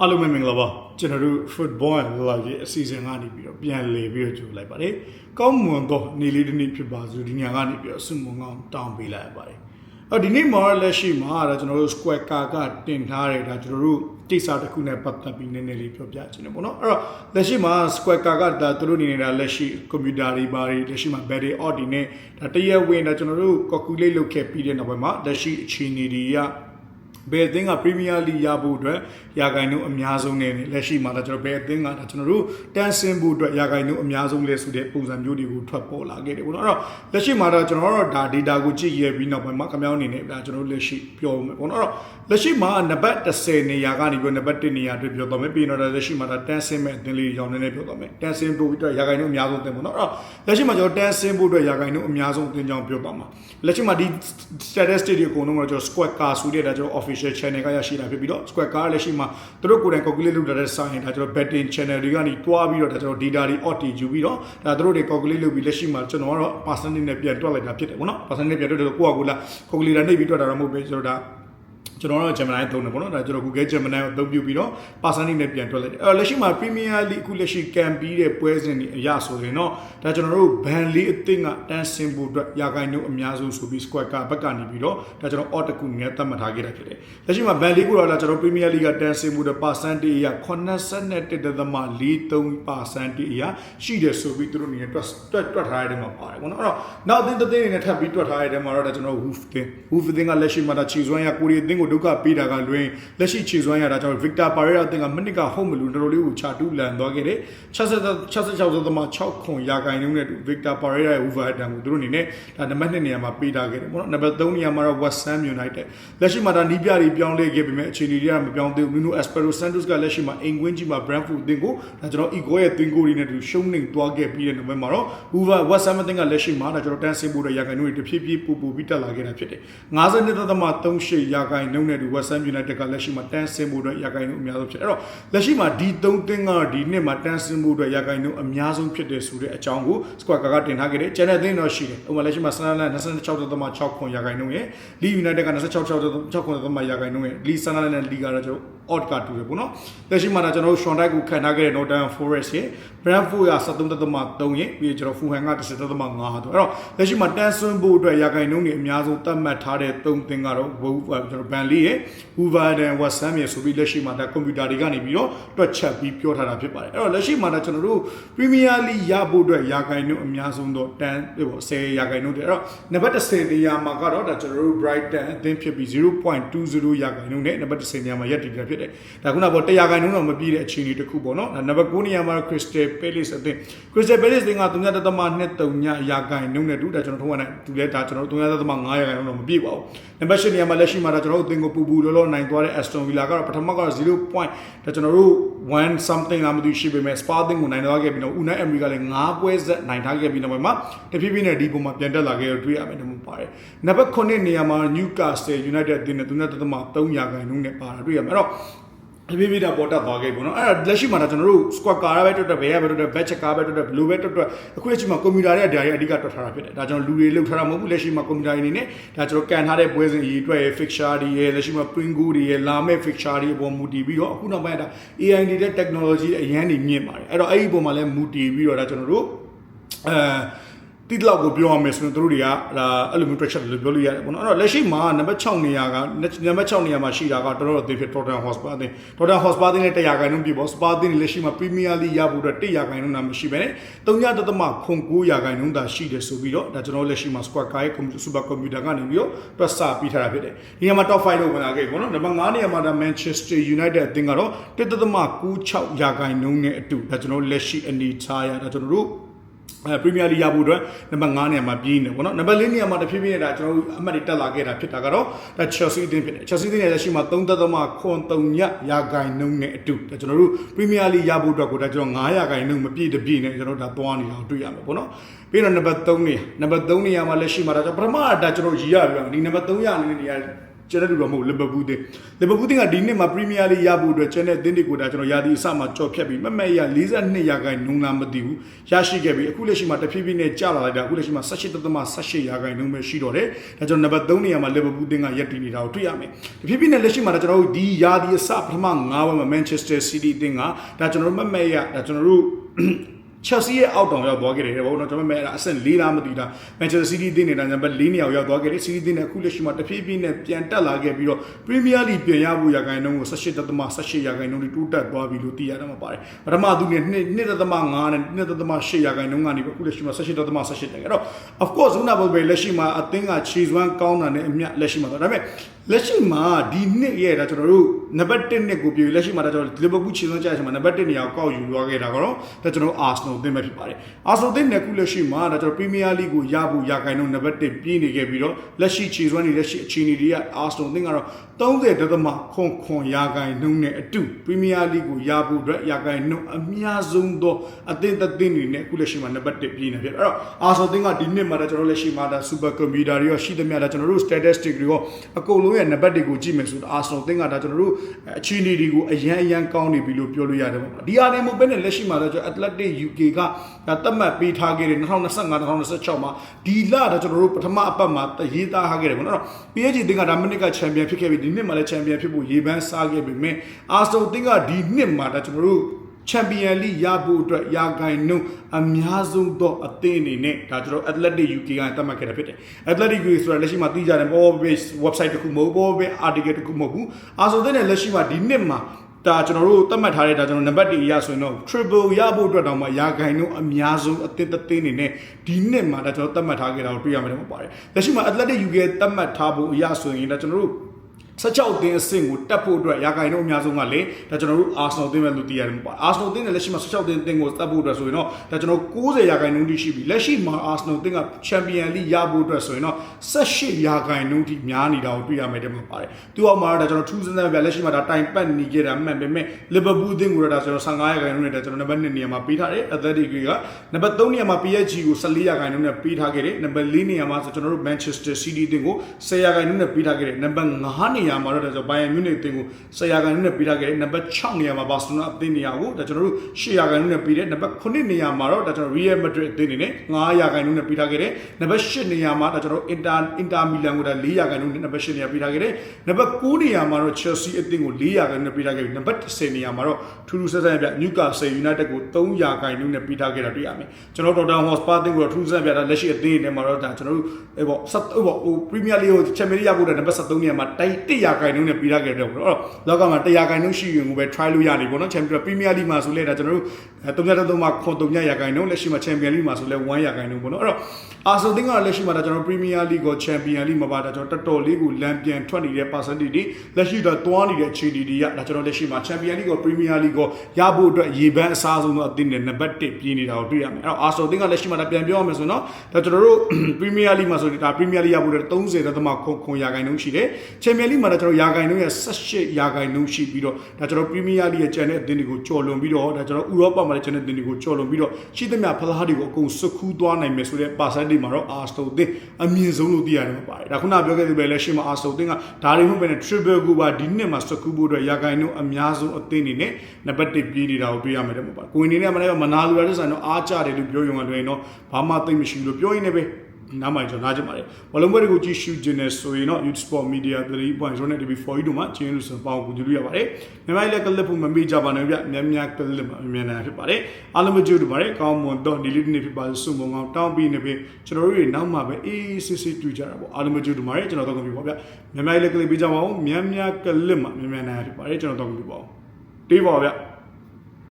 အားလုံးပဲမင်္ဂလာပါကျွန်တော်တို့ football and live ရဲ့အစီအစဉ်ကနေပြီးတော့ပြန်လည်ပြီးတော့ကြိုလိုက်ပါတယ်ကောင်းမွန်သောနေ့လေးတစ်နေ့ဖြစ်ပါစို့ဒီညကနေပြီးတော့ဆုမွန်ကောင်းတောင်းပေးလိုက်ရပါတယ်အော်ဒီနေ့မှာလက်ရှိမှာဒါကျွန်တော်တို့ square car ကတင်ထားတယ်ဒါကျွန်တော်တို့တိစာတစ်ခုနဲ့ပတ်သက်ပြီးနည်းနည်းလေးပြောပြချင်တယ်ပေါ့နော်အဲ့တော့လက်ရှိမှာ square car ကဒါသူတို့နေနေတာလက်ရှိ computer တွေပါတွေလက်ရှိမှာ battery off ဒီနဲ့ဒါတရက်ဝင်ဒါကျွန်တော်တို့ calculate လုပ်ခဲ့ပြီးတဲ့နောက်ပိုင်းမှာလက်ရှိအခြေအနေတွေက ဘယ်အသင်းကပရီးမီးယားလိရဖို့အတွက်ရာဂိုင်နှုန်းအများဆုံးနဲ့လက်ရှိမှာဒါကျွန်တော်ဘယ်အသင်းကဒါကျွန်တော်တို့တန်းဆင်းဖို့အတွက်ရာဂိုင်နှုန်းအများဆုံးလဲဆိုတဲ့ပုံစံမျိုးတွေကိုထွက်ပေါ်လာခဲ့တယ်ပေါ့နော်အဲ့တော့လက်ရှိမှာတော့ကျွန်တော်တို့ဒါ data ကိုကြည့်ရပြီးနောက်ပိုင်းမှာခင်ဗျားတို့အနေနဲ့ဒါကျွန်တော်တို့လက်ရှိပြောမယ်ပေါ့နော်အဲ့တော့လက်ရှိမှာနံပါတ်30နေရာကနေပြီးနံပါတ်1နေရာအတွက်ပြောတော့မယ်ပြီးတော့လက်ရှိမှာဒါတန်းဆင်းမဲ့အသင်းလေးရောင်းနေနေပြောတော့မယ်တန်းဆင်းဖို့အတွက်ရာဂိုင်နှုန်းအများဆုံးအသင်းပေါ့နော်အဲ့တော့လက်ရှိမှာကျွန်တော်တန်းဆင်းဖို့အတွက်ရာဂိုင်နှုန်းအများဆုံးအသင်းကြောင့်ပြောပါမှာလက်ရှိမှာဒီ statistic တွေအကုန်လုံးကကျွန်တော် squad car ဆိုတဲ့ဒါကျွန်တော် official channel ကရရှိတာဖြစ်ပြီးတော့ squad car လက်ရှိမှာသူတို့ကိုယ်တိုင် calculate လုပ်ထားတဲ့ sign ဒါကျွန်တော် betting channel တွေကနေတွားပြီးတော့ဒါကျွန်တော် data တွေ odd တွေယူပြီးတော့ဒါသူတို့တွေ calculate လုပ်ပြီးလက်ရှိမှာကျွန်တော်ကတော့ percentage နဲ့ပြန်တွက်လိုက်တာဖြစ်တယ်ပေါ့နော် percentage ပြန်တွက်တယ်ကိုယ့်အကူလား calculator နှိပ်ပြီးတွက်တာတော့မဟုတ်ပဲကျွန်တော်ဒါ ကျွန်တော်တို့ Gemini သုံးတယ်ပေါ့နော်ဒါကျွန်တော် Google Gemini ကိုအသုံးပြုပြီးတော့ percentage နဲ့ပြန်တွက်လိုက်တယ်အဲ့တော့လက်ရှိမှာ Premier League အခုလက်ရှိကံပြီးတဲ့ပွဲစဉ်တွေအရဆိုရင်တော့ဒါကျွန်တော်တို့ဘန်လေးအသင်းကတန်းဆင်းဖို့အတွက်ရာဂိုင်နှုန်းအများဆုံးဆိုပြီး squad ကဘက်ကနေပြီးတော့ဒါကျွန်တော် odd တစ်ခုငယ်သတ်မှတ်ထားခဲ့တာဖြစ်တယ်လက်ရှိမှာဘန်လေးကိုတော့ကျွန်တော် Premier League ကတန်းဆင်းဖို့အတွက် percentage အရ81.3%အရရှိတယ်ဆိုပြီးသူတို့အနေနဲ့တွက်တွက်တွက်ထားတဲ့နေရာမှာပါတယ်ပေါ့နော်အဲ့တော့နောက်အသင်းတစ်သင်းအနေနဲ့ထပ်ပြီးတွက်ထားတဲ့နေရာမှာတော့ဒါကျွန်တော် Wolf တင် Wolf တင်ကလက်ရှိမှာဒါခြေစွမ်းရကိုရီအသင်းကိုဒုက္ခပေးတာကလွင်လက်ရှိခြေစွမ်းရဒါကျွန်တော် Victor Pereira အသင်းကမိနစ်ကဟုတ်မလို့တော်တော်လေးကိုချတူလန်သွားခဲ့တယ်66.6ခွန်ရာခိုင်နှုန်းနဲ့ Victor Pereira ရဲ့ Wolverhampton ကိုသူတို့အနေနဲ့ဒါနံပါတ်2နေရာမှာပေးထားခဲ့တယ်ပေါ့နော်နံပါတ်3နေရာမှာတော့ West Ham United လက်ရှိမှာဒါနီးပြတွေပြောင်းလဲခဲ့ပေမဲ့အခြေအနေတွေကမပြောင်းသေးဘူး Nuno Espirito Santos ကလက်ရှိမှာအိမ်ကွင်းကြီးမှာ Brentford အသင်းကိုဒါကျွန်တော် Igor ရဲ့သွင်းကိုတွေနဲ့တူရှုံးနေသွားခဲ့ပြီးတဲ့နောက်ပိုင်းမှာတော့ Wolver West Ham အသင်းကလက်ရှိမှာဒါကျွန်တော်တန်းဆင်းဖို့တဲ့ရာခိုင်နှုန်းတွေတဖြည်းဖြည်းပူပူပြီးတက်လာခဲ့တာဖြစ်တယ်52.38ရာခိုင်နှုန်းနဲ့တူ West Ham United ကလက်ရှိမှာတန်းဆင်းဖို့အတွက်ရာခိုင်နှုန်းအများဆုံးဖြစ်တယ်အဲ့တော့လက်ရှိမှာဒီ3သင်းကတော့ဒီနှစ်မှာတန်းဆင်းဖို့အတွက်ရာခိုင်နှုန်းအများဆုံးဖြစ်တယ်ဆိုတဲ့အကြောင်းကို Squad ကကတင်ထားခဲ့တယ်ကျန်တဲ့သင်းတော့ရှိတယ်ဥပမာလက်ရှိမှာ Sunderland 26.6ခွန်ရာခိုင်နှုန်းရဲ့ Leeds United က26.6ခွန်သမရာခိုင်နှုန်းရဲ့ Leeds Sunderland နဲ့ Leeds ကတော့ကျွန်တော် odd ကတူတယ်ပေါ့နော်လက်ရှိမှာဒါကျွန်တော်တို့ Sean Dyche ကိုခံထားခဲ့တဲ့ Nottingham Forest ရဲ့ Brentford က73.3ရဲ့ပြီးကျွန်တော် Fulham က10.5တော့အဲ့တော့လက်ရှိမှာတန်းဆွန်းဖို့အတွက်ရာခိုင်နှုန်းတွေအများဆုံးသတ်မှတ်ထားတဲ့၃သင်းကတော့ကျွန်တော် Burnley ရဲ့ Wolverhampton West Ham ရဲ့ဆိုပြီးလက်ရှိမှာဒါကွန်ပျူတာတွေကနေပြီးတော့တွက်ချက်ပြီးပြောထားတာဖြစ်ပါတယ်အဲ့တော့လက်ရှိမှာဒါကျွန်တော်တို့ Premier League ရဖို့အတွက်ရာခိုင်နှုန်းအများဆုံးတော့တန်းဟို10ရာခိုင်နှုန်းတွေအဲ့တော့နံပါတ်10နေရာမှာကတော့ဒါကျွန်တော်တို့ Brighton အသင်းဖြစ်ပြီး0.20ရာခိုင်နှုန်းနဲ့နံပါတ်10နေရာမှာရပ်တည်တာဖြစ်တယ်ဒါခုနကပေါ့100ရာခိုင်နှုန်းတော့မပြည့်တဲ့အခြေအနေတစ်ခုပေါ့နော်နံပါတ်9နေရာမှာ Crystal Palace အသင်း Crystal Palace တင်က3.3ရာခိုင်နှုန်းနဲ့တူဒါကျွန်တော်ထုံးရတဲ့တူလဲဒါကျွန်တော်3.5ရာခိုင်နှုန်းတော့မပြည့်ပါဘူးနံပါတ်10နေရာမှာလက်ရှိမှာဒါကျွန်တော်တို့အသင်းကိုပူပူလောလောနိုင်သွားတဲ့ Aston Villa ကတော့ပထမကတော့0 point ဒါကျွန်တော်တို့ 1 something လာမသိရှိပေမဲ့ Spa တင်ကိုနိုင်သွားခဲ့ပြီးတော့ Unai Emery ကလည်း9ပွဲဆက်နိုင်ထားခဲ့ပြီးနောက်ပိုင်းမှာတဖြည်းဖြည်းနဲ့ဒီပုံမှာပြန်တက်လာခဲ့တော့တွေ့ရမယ်တမှုပါတယ်နံပါတ်9နေရာမှာ Newcastle United အသင်းနဲ့3.3ရာခိုင်နှုန်းနဲ့ပါတာတွေ့ရမယ်အဲ့တော့ ဒီပြပြတာပေါ်တက်သွားခဲ့ပေါ့နော်အဲ့ဒါလက်ရှိမှာတော့ကျွန်တော်တို့ squad ကားပဲတွတ်တက်ဘယ်ရပဲတွတ်တက် batch ကားပဲတွတ်တက်ဘလူးပဲတွတ်တက်အခုလက်ရှိမှာကွန်ပျူတာရဲ့ဓာတ်ရဲ့အဓိကတွတ်ထားတာဖြစ်တယ်ဒါကျွန်တော်လူတွေလောက်ထားတာမဟုတ်ဘူးလက်ရှိမှာကွန်ပျူတာအနေနဲ့ဒါကျွန်တော်ကန်ထားတဲ့ပွဲစဉ်အရေးအတွက်ရဲ့ fixture တွေရဲ့လက်ရှိမှာ print go တွေရဲ့လာမဲ့ fixture တွေပေါ်မူတည်ပြီးတော့အခုနောက်ပိုင်းဒါ AI တွေတဲ့ technology အရန်တွေမြင့်ပါတယ်အဲ့တော့အဲ့ဒီပုံမှာလည်းမူတည်ပြီးတော့ဒါကျွန်တော်တို့အဲ တိတလောက်ကိုပြောရမယ်ဆိုရင်တို့တွေကဒါအဲ့လိုမျိုး pressure လို့ပြောလို့ရတယ်ပေါ့နော်အဲ့တော့လက်ရှိမှာနံပါတ်6နေရာကနံပါတ်6နေရာမှာရှိတာကတော်တော်အသေးဖြစ် Tottenham Hotspur အသင်း Tottenham Hotspur အသင်းနဲ့100ခိုင်နှုန်းပြပေါ့ Spa အသင်းလက်ရှိမှာ Premier League ရဖို့အတွက်100ခိုင်နှုန်းသာမရှိဘဲနဲ့3.9ရာခိုင်နှုန်းသာရှိတယ်ဆိုပြီးတော့ဒါကျွန်တော်လက်ရှိမှာ Squad ကိုင်း Super Computer ကနေပြီးတော့တွက်ဆပြီးထားတာဖြစ်တယ်ဒီနေရာမှာ top 5လို့ဝင်လာခဲ့ပေါ့နော်နံပါတ်5နေရာမှာဒါ Manchester United အသင်းကတော့1.96ရာခိုင်နှုန်းနဲ့အတူဒါကျွန်တော်လက်ရှိအနေထားရဒါကျွန်တော်တို့အဲ ပရီးမီးယားလိရဖို့အတွက်နံပါတ်5နေရာမှာပြီးနေပေါ့နော်နံပါတ်4နေရာမှာတဖြည်းဖြည်းနဲ့ဒါကျွန်တော်တို့အမှတ်တွေတက်လာခဲ့တာဖြစ်တာကတော့ဒါ Chelsea အသင်းဖြစ်တယ် Chelsea အသင်းရဲ့လက်ရှိမှာ3.3ညရာဂိုင်နှုန်းနဲ့အတူဒါကျွန်တော်တို့ပရီးမီးယားလိရဖို့အတွက်ကိုဒါကျွန်တော်9ရာဂိုင်နှုန်းမပြည့်တပြည့်နဲ့ကျွန်တော်တို့ဒါသွားနေတာကိုတွေ့ရမှာပေါ့နော်ပြီးတော့နံပါတ်3နေရာနံပါတ်3နေရာမှာလက်ရှိမှာဒါကျွန်တော်ပထမဒါကျွန်တော်ရည်ရပြီဒီနံပါတ်3ရနေတဲ့နေရာ ကျန်တဲ့လူတော့မဟုတ်လီဗာပူးတင်းလီဗာပူးတင်းကဒီနှစ်မှာပရီးမီးယားလိရဖို့အတွက်ကျန်တဲ့အသင်းတွေကိုဒါကျွန်တော်ယာဒီအစမှာကြော်ဖြတ်ပြီးမမက်ရ42ရာခိုင်နှုန်းလားမသိဘူးရရှိခဲ့ပြီးအခုလက်ရှိမှာတဖြည်းဖြည်းနဲ့ကျလာလိုက်တာအခုလက်ရှိမှာ18.18ရာခိုင်နှုန်းပဲရှိတော့တယ်ဒါကျွန်တော်နံပါတ်3နေရာမှာလီဗာပူးတင်းကရပ်တည်နေတာကိုတွေ့ရမယ်တဖြည်းဖြည်းနဲ့လက်ရှိမှာဒါကျွန်တော်တို့ဒီယာဒီအစပထမ9ဝက်မှာမန်ချက်စတာစီးတီးတင်းကဒါကျွန်တော်တို့မမက်ရဒါကျွန်တော်တို့ ချက်စီရဲ့အောက်တောင်ရောက်သွားခဲ့တယ်ဘောနော်ကျွန်တော်မဲ့အဆင့်၄လားမသိတာမန်ချက်စတာစီးတီးတင်းနေတာနံပါတ်၄နေရာကိုရောက်သွားခဲ့တယ်စီးတီးတင်းနဲ့အခုလက်ရှိမှာတဖြည်းဖြည်းနဲ့ပြန်တက်လာခဲ့ပြီးတော့ပရီးမီးယားလိပြန်ရဖို့ရာခိုင်နှုန်းကို18.18ရာခိုင်နှုန်းတိတိုးတက်သွားပြီလို့သိရမှာပါတယ်ပထမသူနဲ့2.5နဲ့2.8ရာခိုင်နှုန်းကနေပြီးအခုလက်ရှိမှာ18.18တက်ခဲ့တော့ of course ဦးနာဘောပဲလက်ရှိမှာအသင်းကခြေစွမ်းကောင်းတာနဲ့အမျှလက်ရှိမှာတော့ဒါပေမဲ့ လက်ရှိမှာဒီနှစ်ရဲ့ဒါကျွန်တော်တို့နံပါတ်1နှစ်ကိုပြည်လက်ရှိမှာဒါကျွန်တော်လီဗာပူးခြေစွမ်းကြရချိန်မှာနံပါတ်1နေရာကိုကောက်ယူသွားခဲ့တာကတော့ဒါကျွန်တော်အာဆနယ်အသင်းပဲဖြစ်ပါတယ်အာဆနယ်အသင်းနဲ့ခုလက်ရှိမှာဒါကျွန်တော်ပရီးမီးယားလိကိုရဖို့ရာခိုင်နှုန်းနံပါတ်1ပြည့်နေခဲ့ပြီးတော့လက်ရှိခြေစွမ်းနေလက်ရှိအခြေအနေတွေကအာဆနယ်အသင်းကတော့30ဒသမခွန်ခွန်ရာခိုင်နှုန်းနဲ့အတူပရီးမီးယားလိကိုရဖို့အတွက်ရာခိုင်နှုန်းအများဆုံးသောအသင်းသက်သင်းတွေနဲ့ခုလက်ရှိမှာနံပါတ်1ပြည့်နေဖြစ်အဲ့တော့အာဆနယ်အသင်းကဒီနှစ်မှာဒါကျွန်တော်လက်ရှိမှာဒါစူပါကွန်ပျူတာတွေရောရှိသမျှဒါကျွန်တော်တို့ statistic တွေရောအကုန်လုံးရဲ့နံပါတ်တွေကိုကြည့်မယ်ဆိုတော့အာဆနယ်အသင်းကဒါကျွန်တော်တို့အခြေအနေတွေကိုအရန်အရန်ကောင်းနေပြီလို့ပြောလို့ရတယ်ပေါ့ဒီအားနဲ့မဟုတ်ဘဲနဲ့လက်ရှိမှာတော့ကျွန်တော် Athletic UK ကဒါသတ်မှတ်ပေးထားခဲ့တဲ့2025 2026မှာဒီလဒါကျွန်တော်တို့ပထမအပတ်မှာရေးသားထားခဲ့တယ်ပေါ့နော် PSG အသင်းကဒါမနစ်ကချန်ပီယံဖြစ်ခဲ့ပြီဒီနှစ်မှာလည်းချန်ပီယံဖြစ်ဖို့ရေပန်းစားခဲ့ပြီမြင်အာဆနယ်အသင်းကဒီနှစ်မှာဒါကျွန်တော်တို့ ချန်ပီယံလိရဖို့အတွက်ရာဂိုင်နှုန်းအများဆုံးသောအသင်းအနေနဲ့ဒါကျွန်တော် Athletic UK ကသတ်မှတ်ခဲ့တာဖြစ်တယ် Athletic UK ဆိုတာလက်ရှိမှာသိကြတယ် Power Base website တခုမဟုတ် Power Base article တခုမဟုတ်ဘူးအာဆိုတဲ့လက်ရှိမှာဒီနှစ်မှာဒါကျွန်တော်တို့သတ်မှတ်ထားတဲ့ဒါကျွန်တော်နံပါတ်1ရဆိုရင်တော့ triple ရဖို့အတွက်တောင်မှရာဂိုင်နှုန်းအများဆုံးအသင်းတစ်သင်းအနေနဲ့ဒီနှစ်မှာဒါကျွန်တော်သတ်မှတ်ထားခဲ့တာကိုတွေ့ရမှာတယ်ပါတယ်လက်ရှိမှာ Athletic UK သတ်မှတ်ထားဖို့အရဆိုရင်ဒါကျွန်တော်တို့ 16တင်းအဆင့်ကိုတက်ဖို့အတွက်ရာဂိုင်နှုန်းအများဆုံးကလေဒါကျွန်တော်တို့ Arsenal တင်းပဲလို့သိရတယ်မပေါ့ Arsenal တင်းနဲ့လက်ရှိမှာ16တင်းတင်းကိုတက်ဖို့အတွက်ဆိုရင်တော့ဒါကျွန်တော်90ရာဂိုင်နှုန်းတိရှိပြီလက်ရှိမှာ Arsenal တင်းက Champion League ရဖို့အတွက်ဆိုရင်တော့18ရာဂိုင်နှုန်းထိများနေတာကိုတွေ့ရမယ်တဲ့မှာပါတယ်သူ့အောက်မှာဒါကျွန်တော်ထူးဆန်းဆန်းပြလက်ရှိမှာဒါတိုင်ပတ်နေကြတာမှန်ပေမဲ့ Liverpool တင်းကိုတော့ဒါကျွန်တော်15ရာဂိုင်နှုန်းနဲ့ဒါကျွန်တော်နံပါတ်1နေရာမှာပေးထားတယ် Athletic ကနံပါတ်3နေရာမှာ PSG ကို14ရာဂိုင်နှုန်းနဲ့ပေးထားခဲ့တယ်နံပါတ်4နေရာမှာဆိုကျွန်တော်တို့ Manchester City တင်းကို10ရာဂိုင်နှုန်းနဲ့ပေးထားခဲ့တယ်နံပါတ်5နေရာမှာတော့ဒါကျွန်တော် Bayern Munich တင်းကို10ရာဂိုင်နှုန်းနဲ့ပေးထားခဲ့တယ်နံပါတ်6နေရာမှာ Barcelona အသင်းနေရာကိုဒါကျွန်တော်တို့10ရာဂိုင်နှုန်းနဲ့ပေးတယ်နံပါတ်9နေရာမှာတော့ဒါကျွန်တော် Real Madrid အသင်းနေနဲ့9ရာဂိုင်နှုန်းနဲ့ပေးထားခဲ့တယ်နံပါတ်10နေရာမှာဒါကျွန်တော် Inter Inter Milan ကိုဒါ4ရာဂိုင်နှုန်းနဲ့နံပါတ်10နေရာပေးထားခဲ့တယ်နံပါတ်9နေရာမှာတော့ Chelsea အသင်းကို4ရာဂိုင်နှုန်းနဲ့ပေးထားခဲ့ပြီနံပါတ်10နေရာမှာတော့ထူးထူးဆန်းဆန်းပြ Newcastle United ကို3ရာဂိုင်နှုန်းနဲ့ပေးထားခဲ့တာတွေ့ရမယ်ကျွန်တော် Tottenham Hotspur အသင်းကိုတော့ထူးထူးဆန်းဆန်းပြတာလက်ရှိအသင်းတွေမှာတော့ဒါကျွန်တော်တို့ဟဲ့ပေါ့ဆက်ဟိုပေါ့ဟို Premier League ကို Champions League ရဖို့တဲ့နံပါတ်73နေရာမှာတိုက်1ရာဂိုင်နှုန်းနဲ့ပေးထားခဲ့တယ်ပေါ့နော်လောကမှာ1ရာဂိုင်နှုန်းရှိရင်ကိုပဲ try လို့ရတယ်ပေါ့နော် Champions Premier League မှာဆိုလဲဒါကျွန်တော်တို့33မှာခွန်3ရာဂိုင်နှုန်းလက်ရှိမှာ Champions League မှာဆိုလဲ1ရာဂိုင်နှုန်းပေါ့နော်အဲ့တော့အာဆယ်တင်ကလက်ရှိမှာဒါကျွန်တော် Premier League ကို Champions League မှာပါဒါကျွန်တော်တော်တော်လေးကိုလမ်းပြန်ထွက်နေတဲ့ percentage တွေလက်ရှိတော့တွားနေတဲ့အခြေအနေတွေကဒါကျွန်တော်လက်ရှိမှာ Champions League ကို Premier League ကိုရဖို့အတွက်ရေပန်းအစားဆုံးသောအသင်းနဲ့နံပါတ်1ပြင်းနေတာကိုတွေ့ရမယ်အဲ့တော့အာဆယ်တင်ကလက်ရှိမှာဒါပြန်ပြောရမယ်ဆိုတော့ဒါကျွန်တော်တို့ Premier League မှာဆိုဒါ Premier League ရဖို့အတွက်30.9ခွန်ရာဂိုင်နှုန်းရှိတယ် Champions League မှာဒါကျွန်တော်ရာဂိုင်နှုန်းရဲ့18ရာဂိုင်နှုန်းရှိပြီးတော့ဒါကျွန်တော် Premier League ရဲ့ကျန်တဲ့အသင်းတွေကိုကြော်လွန်ပြီးတော့ဒါကျွန်တော်ဥရောပမှာလည်းကျန်တဲ့အသင်းတွေကိုကြော်လွန်ပြီးတော့ရှိသမျှဖလားတွေကိုအကုန်စုခူးသွားနိုင်မယ်ဆိုတဲ့ percentage မှာတော့ Arsenal အသင်းအမြင့်ဆုံးလို့သိရတယ်မှာပါတယ်ဒါခုနပြောခဲ့သလိုပဲလက်ရှိမှာ Arsenal အသင်းကဒါတွေဟုတ်ပဲနဲ့ triple ကိုပါဒီနှစ်မှာစုခူးဖို့အတွက်ရာဂိုင်နှုန်းအများဆုံးအသင်းအနေနဲ့နံပါတ်1ပြေးနေတာကိုတွေ့ရမယ်တဲ့မှာပါကိုယ်အနေနဲ့မနေ့ကမနာလူရတဲ့ဆိုင်တော့အားကြတယ်လို့ပြောရုံကလွယ်တော့ဘာမှသိမရှိဘူးလို့ပြောရင်းနဲ့ပဲ နားမှကျွန်တော်နားကြပါတယ်ဘလုံးဘက်တွေကိုကြည့်ရှုခြင်းနဲ့ဆိုရင်တော့ YouTube Sport Media 3.0နဲ့ TV4 တို့မှာကျင်းလို့ဆိုပေါင်းကူကြည့်လို့ရပါတယ်မြန်မာလည်းကလစ်ဖို့မမေ့ကြပါနဲ့ဗျများများကလစ်မှာမြန်မြန်ဖြစ်ပါတယ်အားလုံးမကြည့်လို့ပါတယ်ကောင်းမွန်တော့ဒီလေးနေ့ဖြစ်ပါစုံမကောင်းတောင်းပြီးနေပြီကျွန်တော်တို့တွေနောက်မှပဲအေးအေးဆေးဆေးတွေ့ကြတာပေါ့အားလုံးမကြည့်လို့ပါတယ်ကျွန်တော်တော့ကုန်ပြီပေါ့ဗျမြန်မာလည်းကလစ်ပေးကြပါဦးများများကလစ်မှာမြန်မြန်ဖြစ်ပါတယ်ကျွန်တော်တော့ကုန်ပြီပေါ့တေးပါဗျ